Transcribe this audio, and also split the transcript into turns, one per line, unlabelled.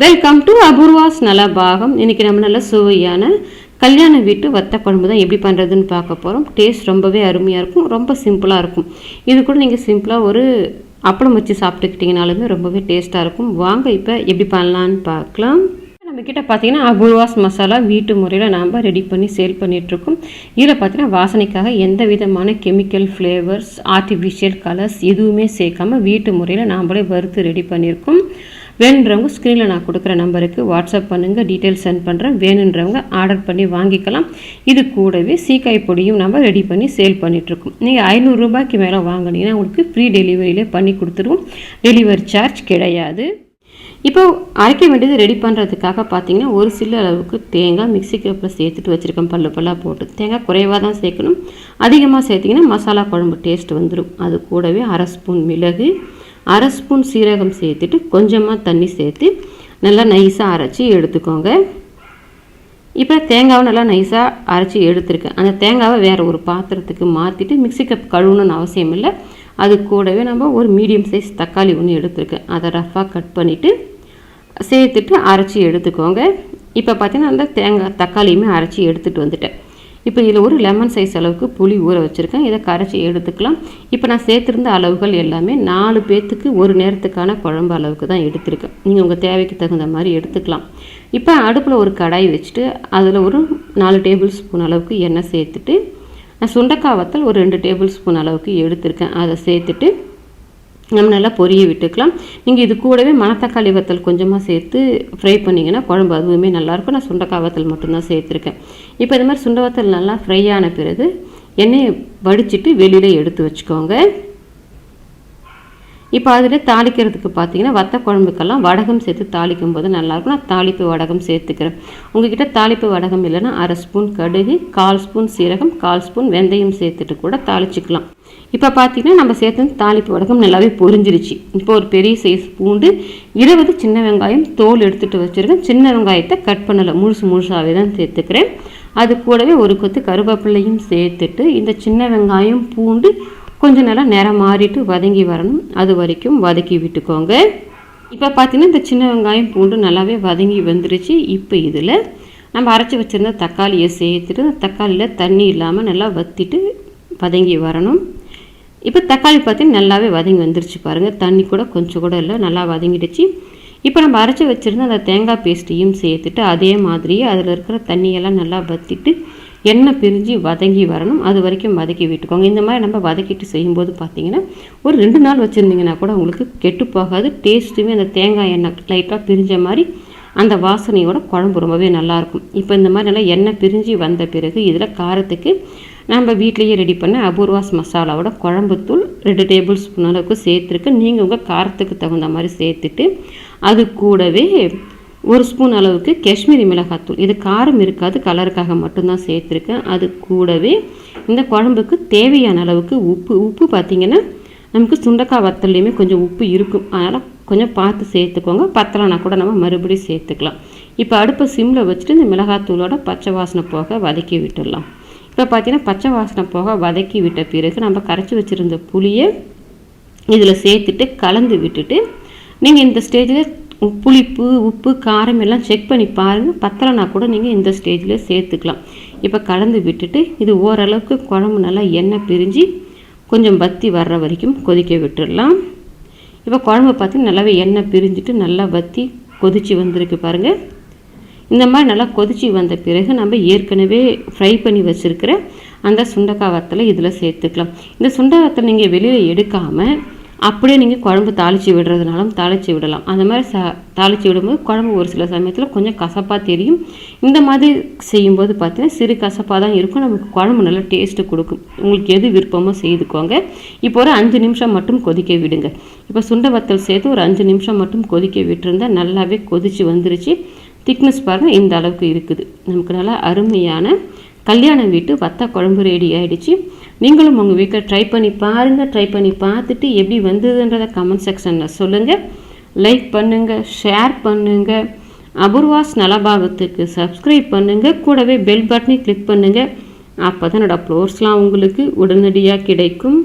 Welcome to Apoorva's Nalabagam இன்றைக்கி நம்ம நல்ல சுவையான கல்யாண வீட்டு வத்த குழம்பு தான் எப்படி பண்ணுறதுன்னு பார்க்க போகிறோம் டேஸ்ட் ரொம்பவே அருமையாக இருக்கும். ரொம்ப சிம்பிளாக இருக்கும். இது கூட நீங்கள் சிம்பிளாக ஒரு அப்பளம் வச்சு சாப்பிட்டுக்கிட்டிங்கனாலுமே ரொம்பவே டேஸ்ட்டாக இருக்கும். வாங்க இப்போ எப்படி பண்ணலான்னு பார்க்கலாம். நம்மக்கிட்ட பார்த்தீங்கன்னா அபூர்வாஸ் மசாலா வீட்டு முறையில் நாம் ரெடி பண்ணி சேல் பண்ணிகிட்ருக்கோம் இதில் பார்த்தீங்கன்னா வாசனைக்காக எந்த விதமான கெமிக்கல் ஃப்ளேவர்ஸ் ஆர்டிஃபிஷியல் கலர்ஸ் எதுவுமே சேர்க்காமல் வீட்டு முறையில் நாம்ளே வறுத்து ரெடி பண்ணியிருக்கோம். வேணுன்றவங்க ஸ்க்ரீனில் நான் கொடுக்குற நம்பருக்கு வாட்ஸ்அப் பண்ணுங்கள் டீட்டெயில்ஸ் சென்ட் பண்ணுறேன் வேணுன்றவங்க ஆர்டர் பண்ணி வாங்கிக்கலாம். இது கூடவே சீக்காய் பொடியும் நம்ம ரெடி பண்ணி சேல் பண்ணிகிட்ருக்கோம் நீங்கள் ஐநூறுரூபாய்க்கு மேலே வாங்கினீங்கன்னா உங்களுக்கு ஃப்ரீ டெலிவரியிலே பண்ணி கொடுத்துருவோம். டெலிவரி சார்ஜ் கிடையாது. இப்போ அரைக்க வேண்டியது ரெடி பண்ணுறதுக்காக பார்த்தீங்கன்னா ஒரு சில அளவுக்கு தேங்காய் மிக்ஸி கப்பில் சேர்த்துட்டு வச்சுருக்கேன். பல்லு பல்லாக போட்டு. தேங்காய் குறைவாக தான் சேர்க்கணும். அதிகமாக சேர்த்திங்கன்னா மசாலா குழம்பு டேஸ்ட் வந்துடும் அது கூடவே அரை ஸ்பூன் மிளகு அரை ஸ்பூன் சீரகம் சேர்த்துட்டு கொஞ்சமாக தண்ணி சேர்த்து நல்லா நைஸாக அரைச்சி எடுத்துக்கோங்க. இப்போ தேங்காவை நல்லா நைஸாக அரைச்சி எடுத்துருக்கேன். அந்த தேங்காவை வேறு ஒரு பாத்திரத்துக்கு மாற்றிட்டு மிக்ஸி கப் கழுவணும்னு அவசியம் இல்லை. அது கூடவே நம்ம ஒரு மீடியம் சைஸ் தக்காளி ஒன்று எடுத்துருக்கேன். அதை ரஃப்பாக கட் பண்ணிவிட்டு சேர்த்துட்டு அரைச்சி எடுத்துக்கோங்க. இப்போ பார்த்தீங்கன்னா அந்த தேங்காய் தக்காளியுமே அரைச்சி எடுத்துகிட்டு வந்துட்டேன். இப்போ இதில் ஒரு லெமன் சைஸ் அளவுக்கு புளி ஊற வச்சுருக்கேன். இதை கரைச்சி எடுத்துக்கலாம். இப்போ நான் சேர்த்துருந்த அளவுகள் எல்லாமே நாலு பேர்த்துக்கு ஒரு நேரத்துக்கான குழம்பு அளவுக்கு தான் எடுத்திருக்கேன். நீங்கள் உங்கள் தேவைக்கு தகுந்த மாதிரி எடுத்துக்கலாம். இப்போ அடுப்பில் ஒரு கடாய் வச்சுட்டு அதில் ஒரு நாலு டேபிள் ஸ்பூன் அளவுக்கு எண்ணெய் சேர்த்துட்டு நான் சுண்டக்காய் வத்தல் ஒரு ரெண்டு டேபிள் ஸ்பூன் அளவுக்கு எடுத்திருக்கேன். அதை சேர்த்துட்டு நம்ம நல்லா பொரிய விட்டுக்கலாம். நீங்கள் இது கூடவே மணத்தக்காளி வத்தல் கொஞ்சமாக சேர்த்து ஃப்ரை பண்ணிங்கன்னா குழம்பு அதுவுமே நல்லாயிருக்கும். நான் சுண்டக்காய் வத்தல் மட்டும்தான் சேர்த்துருக்கேன். இப்போ இது மாதிரி சுண்டை வத்தல் நல்லா ஃப்ரை ஆன பிறகு எண்ணெயை வடிச்சிட்டு வெளியில் எடுத்து வச்சுக்கோங்க. இப்போ அதில் தாளிக்கிறதுக்கு பார்த்தீங்கன்னா வத்த குழம்புக்கெல்லாம் வடகம் சேர்த்து தாளிக்கும் போது நல்லாயிருக்கும் நான் தாளிப்பு வடகம் சேர்த்துக்கிறேன். உங்ககிட்ட தாளிப்பு வடகம் இல்லைன்னா அரை ஸ்பூன் கடுகு கால் ஸ்பூன் சீரகம் கால் ஸ்பூன் வெந்தயம் சேர்த்துட்டு கூட தாளிச்சிக்கலாம். இப்போ பார்த்தீங்கன்னா நம்ம சேர்த்து தாளிப்பு வடகம் நல்லாவே பொரிஞ்சிருச்சு. இப்போ ஒரு பெரிய சைஸ் பூண்டு இருபது சின்ன வெங்காயம் தோல் எடுத்துகிட்டு வச்சுருக்கேன். சின்ன வெங்காயத்தை கட் பண்ணலை முழுசு முழுசாகவே தான் சேர்த்துக்கிறேன். அது கூடவே ஒரு கொத்து கருவேப்பிள்ளையும் சேர்த்துட்டு இந்த சின்ன வெங்காயம் பூண்டு கொஞ்சம் நல்லா நிறம் மாறிட்டு வதங்கி வரணும். அது வரைக்கும் வதக்கி விட்டுக்கோங்க. இப்போ பார்த்தீங்கன்னா இந்த சின்ன வெங்காயம் பூண்டு நல்லாவே வதங்கி வந்துருச்சு. இப்போ இதில் நம்ம அரைச்சி வச்சுருந்த தக்காளியை சேர்த்துட்டு தக்காளியில் தண்ணி இல்லாமல் நல்லா வத்திட்டு வதங்கி வரணும். இப்போ தக்காளி பார்த்தீங்கன்னா நல்லாவே வதங்கி வந்துருச்சு பாருங்கள் தண்ணி கூட கொஞ்சம் கூட இல்லை நல்லா வதங்கிடுச்சு. இப்போ நம்ம அரைச்சி வச்சுருந்த அந்த தேங்காய் பேஸ்ட்டையும் சேர்த்துட்டு அதே மாதிரியே அதில் இருக்கிற தண்ணியெல்லாம் நல்லா வற்றிட்டு எண்ணெய் பிரிஞ்சு வதங்கி வரணும். அது வரைக்கும் வதக்கி விட்டுக்கோங்க. இந்த மாதிரி நம்ம வதக்கிட்டு செய்யும்போது பார்த்தீங்கன்னா ஒரு ரெண்டு நாள் வச்சுருந்தீங்கன்னா கூட உங்களுக்கு கெட்டு போகாது. டேஸ்ட்டுமே அந்த தேங்காய் எண்ணெய் லைட்டாக பிரிஞ்ச மாதிரி அந்த வாசனையோட குழம்பு ரொம்பவே நல்லாயிருக்கும். இப்போ இந்த மாதிரி நல்லா எண்ணெய் பிரிஞ்சு வந்த பிறகு இதில் காரத்துக்கு நம்ம வீட்லேயே ரெடி பண்ண அபூர்வாஸ் மசாலாவோட குழம்புத்தூள் ரெண்டு டேபிள் ஸ்பூன் அளவுக்கு சேர்த்துருக்கு. நீங்கள் உங்கள் காரத்துக்கு தகுந்த மாதிரி சேர்த்துட்டு அது கூடவே ஒரு ஸ்பூன் அளவுக்கு காஷ்மீரி மிளகாத்தூள். இது காரம் இருக்காது கலருக்காக மட்டும்தான் சேர்த்துருக்கேன். அது கூடவே இந்த குழம்புக்கு தேவையான அளவுக்கு உப்பு. உப்பு பார்த்திங்கன்னா நமக்கு சுண்டக்காய் வத்தல்லையுமே கொஞ்சம் உப்பு இருக்கும். அதனால் கொஞ்சம் பார்த்து சேர்த்துக்கோங்க. பத்தலைனா கூட நம்ம மறுபடியும் சேர்த்துக்கலாம். இப்போ அடுப்பை சிம்மில் வச்சுட்டு இந்த மிளகாத்தூளோட பச்சை வாசனை போக வதக்கி விட்டுடலாம். இப்போ பார்த்தீங்கன்னா பச்சை வாசனை போக வதக்கி விட்ட பிறகு நம்ம கரைச்சி வச்சுருந்த புளியை இதில் சேர்த்துட்டு கலந்து விட்டுட்டு நீங்கள் இந்த ஸ்டேஜில் புளிப்பு உப்பு காரம் எல்லாம் செக் பண்ணி பாருங்கள் பத்தலைனா கூட நீங்கள் இந்த ஸ்டேஜில் சேர்த்துக்கலாம். இப்போ கலந்து விட்டுட்டு இது ஓரளவுக்கு குழம்பு நல்லா எண்ணெய் பிரிஞ்சு கொஞ்சம் பத்தி வர்ற வரைக்கும் கொதிக்க விட்டுடலாம். இப்போ குழம்பு பார்த்து நல்லாவே எண்ணெய் பிரிஞ்சுட்டு நல்லா வத்தி கொதித்து வந்திருக்கு பாருங்கள் இந்த மாதிரி நல்லா கொதிச்சு வந்த பிறகு நம்ம ஏற்கனவே ஃப்ரை பண்ணி வச்சுருக்கிற அந்த சுண்டக்காய் வத்தலை இதில் சேர்த்துக்கலாம். இந்த சுண்டை வத்தலை நீங்கள் வெளியில் எடுக்காமல் அப்படியே நீங்கள் குழம்பு தாளித்து விடுறதுனாலும் தாளித்து விடலாம். அந்த மாதிரி ச தாளித்து விடும்போது குழம்பு ஒரு சில சமயத்தில் கொஞ்சம் கசப்பாக தெரியும். இந்த மாதிரி செய்யும்போது பார்த்தீங்கன்னா சிறு கசப்பாக தான் இருக்கும். நமக்கு குழம்பு நல்லா டேஸ்ட்டு கொடுக்கும். உங்களுக்கு எது விருப்பமோ செய்துக்கோங்க. இப்போ ஒரு அஞ்சு நிமிஷம் மட்டும் கொதிக்க விடுங்க. இப்போ சுண்டை வத்தல் சேர்த்து ஒரு அஞ்சு நிமிஷம் மட்டும் கொதிக்க விட்டுருந்தால் நல்லாவே கொதித்து வந்துருச்சு. திக்னஸ் பாருங்கள் இந்த அளவுக்கு இருக்குது. நமக்கு நல்லா அருமையான கல்யாண வீட்டு வத்த குழம்பு ரெடி ஆகிடுச்சு நீங்களும் உங்கள் வீட்டில் ட்ரை பண்ணி பாருங்கள் ட்ரை பண்ணி பார்த்துட்டு எப்படி வந்ததுன்றதை கமெண்ட் செக்ஷனில் சொல்லுங்கள் லைக் பண்ணுங்கள் ஷேர் பண்ணுங்கள் அபூர்வாஸ் நலபாகத்துக்கு சப்ஸ்கிரைப் பண்ணுங்கள் கூடவே பெல் பட்டனை கிளிக் பண்ணுங்கள் அப்போ தான் என்னோடய அப்லோட்ஸ்லாம் உங்களுக்கு உடனடியாக கிடைக்கும்.